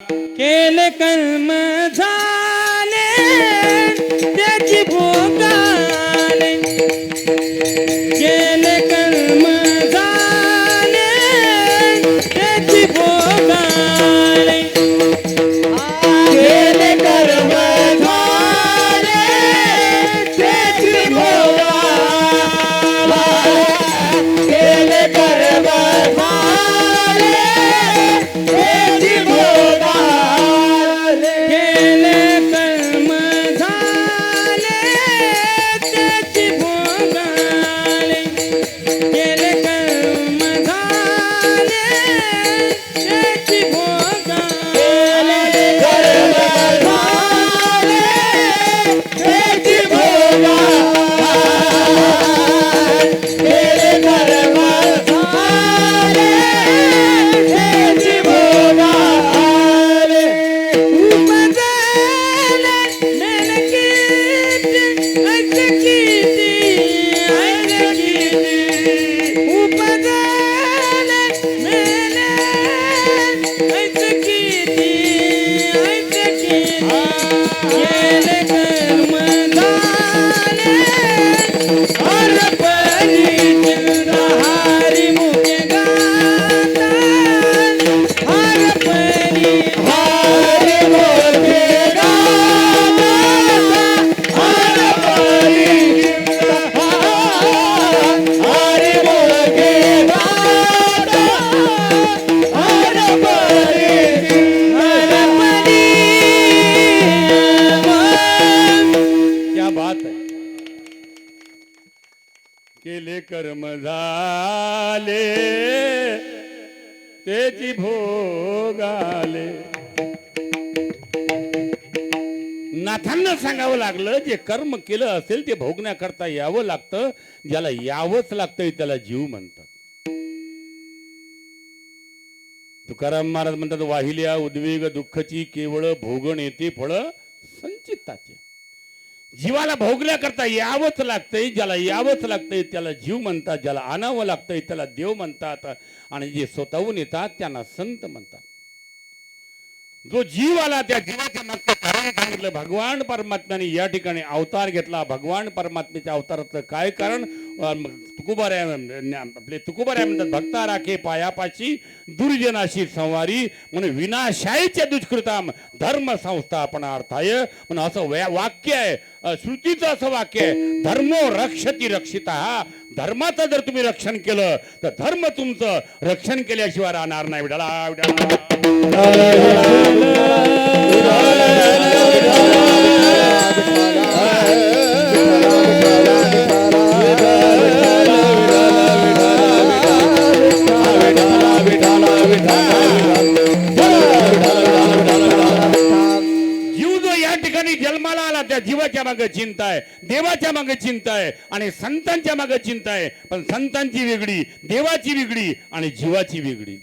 केले कर्म झाले. केले कर्म झाले. तेची भोगाले नाथांना सांगावं लागलं जे कर्म केलं असेल ते भोगण्याकरता यावं लागतं. ज्याला यावंच लागतं त्याला जीव म्हणतात. तुकाराम महाराज म्हणतात वाहिल्या उद्वेग दुःखची केवळ भोगण येते फळ संचिताचे. जीवाला भोगण्याकरता यावंच लागतंय ज्याला यावंच लागतंय त्याला जीव म्हणतात ज्याला आणावं लागतंय त्याला देव म्हणतात. आणि जे स्वतःहून येतात त्यांना संत म्हणतात. जो जीव आला त्या जीवाच्या मागचं कारण सांगितलं भगवान परमात्म्याने या ठिकाणी अवतार घेतला. भगवान परमात्म्याच्या अवताराचं काय कारण? अं, आपले तुकोबाऱ्या म्हणतात भक्ता राखे पायापाशी दुर्जनाशी संवारी म्हणून विनाशाईच्या दुष्कृताम धर्म संस्थापनार्थाय. म्हणून असं वाक्य आहे. श्रुतीचं असं वाक्य आहे धर्मो रक्षती रक्षिता धर्माचं जर तुम्ही रक्षण केलं तर धर्म तुमचं रक्षण केल्याशिवाय राहणार नाही विडाला विडाला ठिकाणी जन्माला आला त्या जीवाच्या मागे चिंता आहे देवाच्या मागे चिंता आहे आणि संतांच्या मागे चिंता आहे. पण संतांची वेगळी देवाची वेगळी आणि जीवाची वेगळी.